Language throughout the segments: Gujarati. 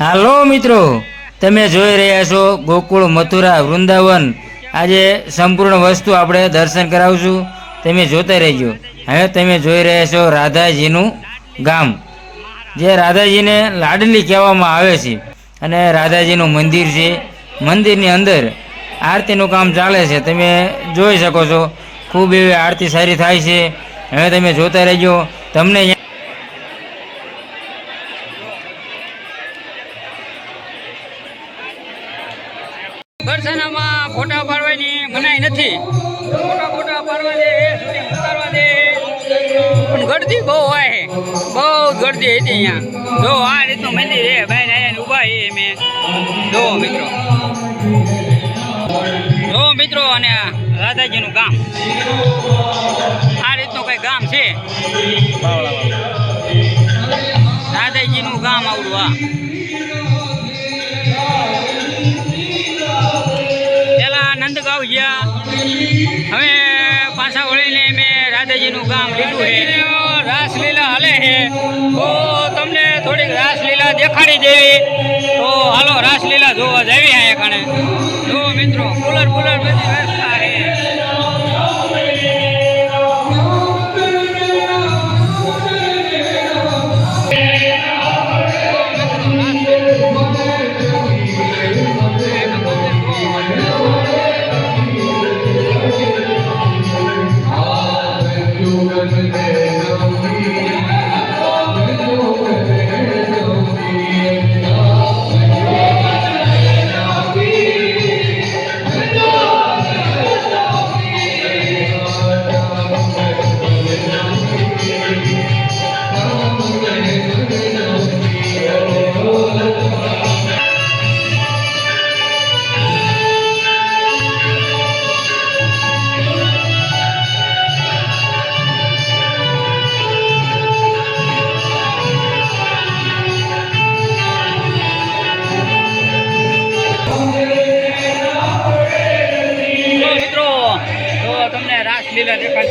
હાલો મિત્રો, તમે જોઈ રહ્યા છો ગોકુળ મથુરા વૃંદાવન. આજે સંપૂર્ણ વસ્તુ આપણે દર્શન કરાવશું. તમે જોતા રહેજો. હવે તમે જોઈ રહ્યા છો રાધાજીનું ગામ, જે રાધાજીને લાડલી કહેવામાં આવે છે. અને રાધાજીનું મંદિર છે. મંદિરની અંદર આરતીનું કામ ચાલે છે. તમે જોઈ શકો છો. ખૂબ એવી આરતી સારી થાય છે. હવે તમે જોતા રહેજો. તમને નથી. દે પણ ગળદી બહુ હોય. બહુ ગળદી હતી અહીંયા. જો, આ રીતનું મંદિર છે. ભાઈ અહીંયા ઊભા છે મેં જો, મિત્રો. જો, મિત્રો, અને રાધાજીનું ગામ. આ રીતનું કંઈ ગામ છે? છે. તો તમને થોડીક રાસલીલા દેખાડી દેવી. તો હાલો રાસલીલા જોવા જવી અહીંયા કણે જો મિત્રો કુલર કુલર બધી વ્યવસ્થા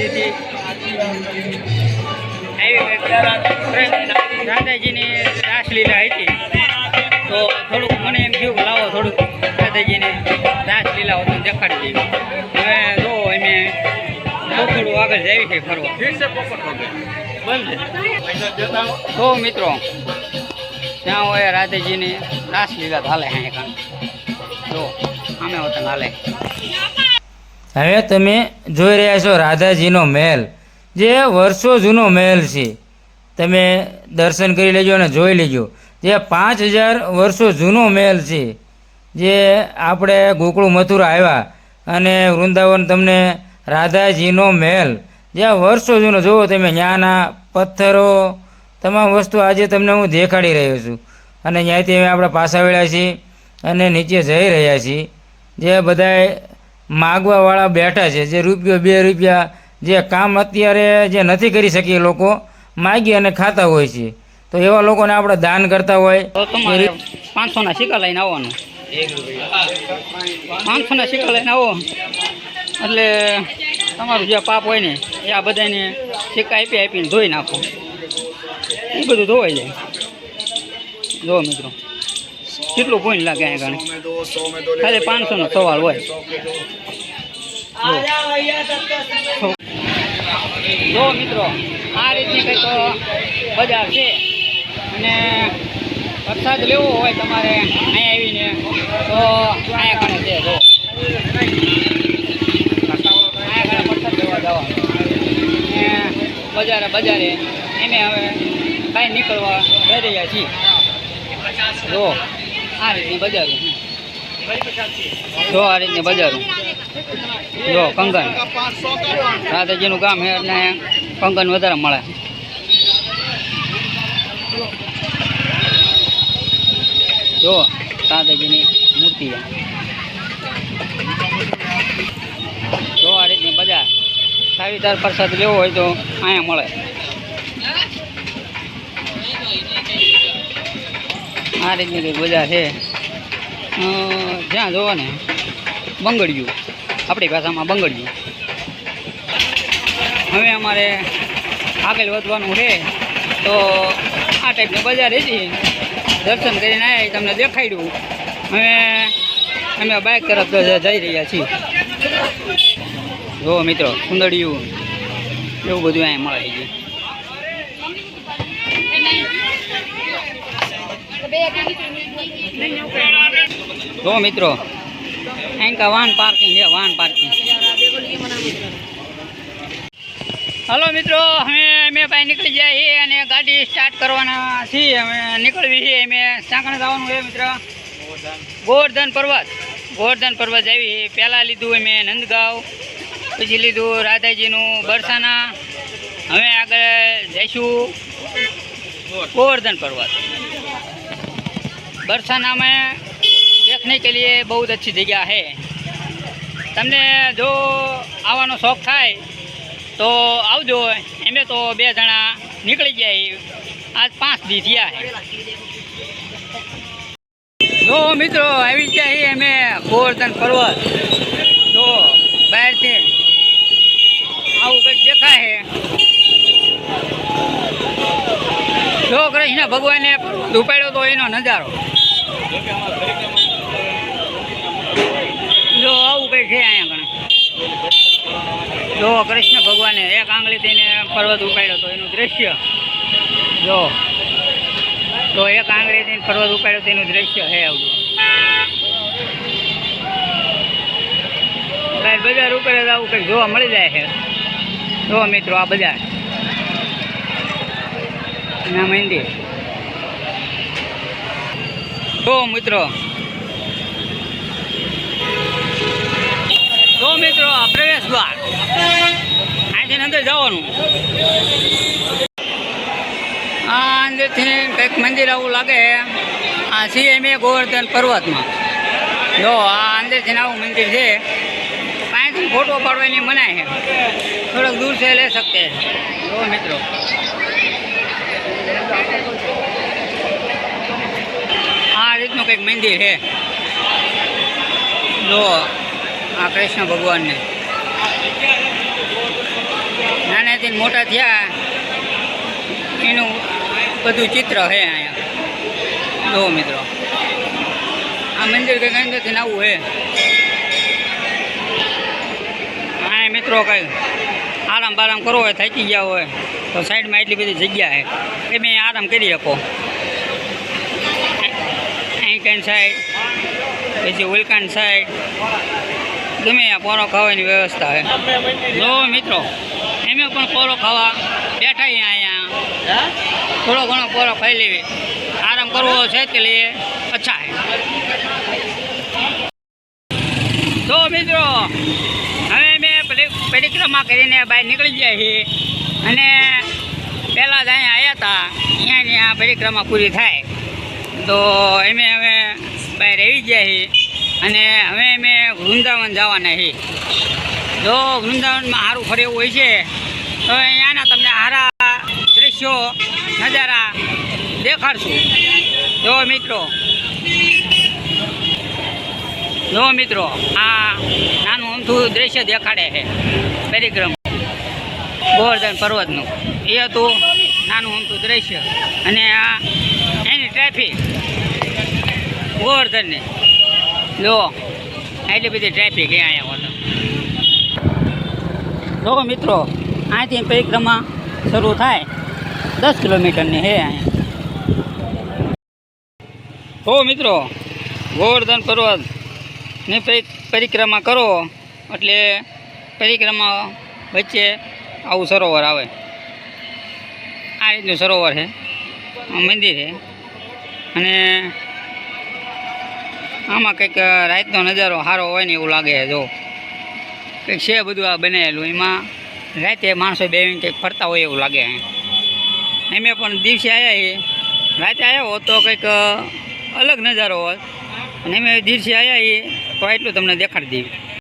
હતી. કંઈક રાધાજીની રાસલીલા હતી. તો થોડુંક મને એમ થયું લાવો થોડુંક. રાધાજીને રાસલીલા હોય તો દેખાડી દઈએ. હવે જો અમે થોડું આગળ જઈએ છે ફરવા. તો મિત્રો, ત્યાં હોય રાધાજીની રાસલીલા હાલે હે જો અમે હોતા હાલે. હવે તમે જોઈ રહ્યા છો રાધાજીનો મહેલ, જે વર્ષો જૂનો મહેલ છે. તમે દર્શન કરી લેજો અને જોઈ લેજો. જે પાંચ હજાર વર્ષો જૂનો મહેલ છે, જે આપણે ગોકળું મથુરા આવ્યા અને વૃંદાવન તમને રાધાજીનો મહેલ, જે વર્ષો જૂનો, જુઓ તમે ત્યાંના પથ્થરો, તમામ વસ્તુ આજે તમને હું દેખાડી રહ્યો છું. અને ત્યાંથી અમે આપણે પાછા વળ્યા છીએ અને નીચે જઈ રહ્યા છીએ. જે બધાય માગવાવાળા બેઠા છે, જે રૂપિયો, બે રૂપિયા જે કામ અત્યારે જે નથી કરી શકી લોકો, માગી અને ખાતા હોય છે. તો એવા લોકોને આપણે દાન કરતા હોય. પાંચસો ના સિક્કા લઈને આવવાનું. પાંચસો ના સિક્કા લઈને આવો. એટલે તમારું જે પાપ હોય ને, એ આ બધાને સિક્કા આપી આપીને ધોઈ નાખો. એ બધું ધોવાઈ જાય. જો મિત્રો. કેટલું પોઈન્ટ લાગે અહીંયા ખાલી પાંચસો નો સવાલ હોય. જો. મિત્રો, આ રીતની કંઈક બજાર છે અને વરસાદ લેવો હોય તમારે અહીંયા આવીને, તો અહીંયા ઘણે છે, જો. અહીંયા ઘણા વરસાદ લેવા જવા બજારે બજારે એને હવે કાંઈ નીકળવા જઈ રહ્યા છીએ. જો. આ રીતની બજારો. જો આ રીતની બજારો. જો કંગન. રાધાજીનું કામ છે એટલે કંગન વધારે મળે. જો રાધાજીની મૂર્તિ જો આ રીતની બજાર. સાવીદાર પ્રસાદ લેવો હોય તો અહીંયા મળે. આ રીતની કંઈક બજાર છે. જ્યાં જોવો ને, બંગડિયું. આપણી ભાષામાં બંગડિયું. હવે અમારે આગળ વધવાનું છે, તો આ ટાઈપની બજાર હતી દર્શન કરીને આવ્યા તમને દેખાડ્યું. હવે અમે બાઇક તરફ જઈ રહ્યા છીએ. જુઓ મિત્રો સુંદડિયું એવું બધું અહીંયા મળે છે જો મિત્રો એન્કા વાન પાર્કિંગ છે, વાન પાર્કિંગ હલો મિત્રો, અમે મેં ભાઈ નીકળી ગયા છીએ અને ગાડી સ્ટાર્ટ કરવાના છીએ. અમે નીકળવી છીએ, અમે સાંકણ જવાનું છે મિત્ર. ગોવર્ધન પર્વત. ગોવર્ધન પર્વત આવી પહેલાં લીધું અમે નંદગાંવ, પછી લીધું રાધાજીનું બરસાના. હવે આગળ જઈશું ગોવર્ધન પર્વત. बरसाना में देखने के लिए बहुत अच्छी जगह है તમને જો આવવાનો શોખ થાય તો આવજો એમે તો બે જણા નીકળી ગયા છીએ. આજ પાંચ દી થયા છે જો મિત્રો આવી ગયા છીએ અમે ગોવર્ધન પર્વત જો બહારથી આવું કંઈક દેખાય છે જો કૃષ્ણ ભગવાને ઉપાડ્યો તો એનો નજારો જો આવું કઈ છે અહીંયા ગણ. જો કૃષ્ણ ભગવાને એક આંગળી થઈને પર્વત ઉપાડ્યો હતો એનું દ્રશ્ય. જો. તો એક આંગળી થઈને પર્વત ઉપાડ્યો તો એનું દ્રશ્ય હે આવડું. બજાર ઉપર જ આવું કંઈક જોવા મળી જાય છે. જો મિત્રો આ બજાર. ના મંદિર તો મિત્રો. તો મિત્રો પ્રવેશ દ્વાર. અહીંથી અંદર જવાનું. આ અંદરથી કંઈક મંદિર આવું લાગે. આ સીએમએ ગોવર્ધન પર્વતમાં. જો, આ અંદરથી આવું મંદિર છે. અહીંથી ફોટો પાડવાની મનાય છે. થોડોક દૂર છે, લઈ શકતે જો, મિત્રો. આ એક મંદિર છે. જો આ કૃષ્ણ ભગવાનને. નાનાથી મોટા થયા, એનું બધું ચિત્ર છે અહીંયા. જો મિત્રો. આ મંદિર કંઈક અંદરથી આવું છે. હા મિત્રો કંઈ આરામ બારામ કરવો હોય, થાકી ગયા હોય, તો સાઈડમાં એટલી બધી જગ્યા છે. એ મેં આરામ કરી શકો. આઈકન સાઈડ પછી ઉલકાન સાઈડ ગમે પોરો ખાવાની વ્યવસ્થા છે જો મિત્રો એમે પણ પોરો ખાવા બેઠા અહીંયા અહીંયા. થોડો ઘણો પોરો ખાઈ લેવી. આરામ કરવો છે કે લઈએ અચ્છા. તો મિત્રો, હવે મેં પરિક્રમા કરીને બહાર નીકળી ગયા છીએ. અને પહેલાં જ અહીંયા આવ્યા હતા. અહીંયાની આ પરિક્રમા પૂરી થાય. તો અમે હવે આવી ગયા છીએ અને હવે અમે વૃંદાવન જવાના છીએ જો વૃંદાવનમાં સારું ફરે એવું હોય છે, તો અહીંયાના તમને સારા દ્રશ્યો, નજારા દેખાડશું. જો મિત્રો જો મિત્રો, આ નાનું અમથું દ્રશ્ય દેખાડે છે, પરિક્રમ. ગોવર્ધન પર્વતનું. એ હતું નાનું અમથું દ્રશ્ય. અને આ ટ્રાફિક. ગોવર્ધનની. જો એટલી બધી ટ્રાફિક એ અહીંયા હોતો જો મિત્રો અહીંથી પરિક્રમા શરૂ થાય. દસ કિલોમીટરની હે અહીંયા. તો મિત્રો, ગોવર્ધન પર્વતની પરિક્રમા કરો, એટલે પરિક્રમા વચ્ચે આવું સરોવર આવે. આ રીતનું સરોવર છે. મંદિર છે. અને આમાં કંઈક રાતનો નજારો સારો હોય ને એવું લાગે જો. કંઈક છે બધું આ બનાવેલું એમાં રાતે માણસો બેવીને કંઈક ફરતા હોય એવું લાગે એમ અમે પણ દિવસે આવ્યા એ રાતે આવ્યા હોત તો કંઈક અલગ નજારો હોત. અને અમે દિવસે આવ્યા એ તો એટલું તમને દેખાડી દઈએ.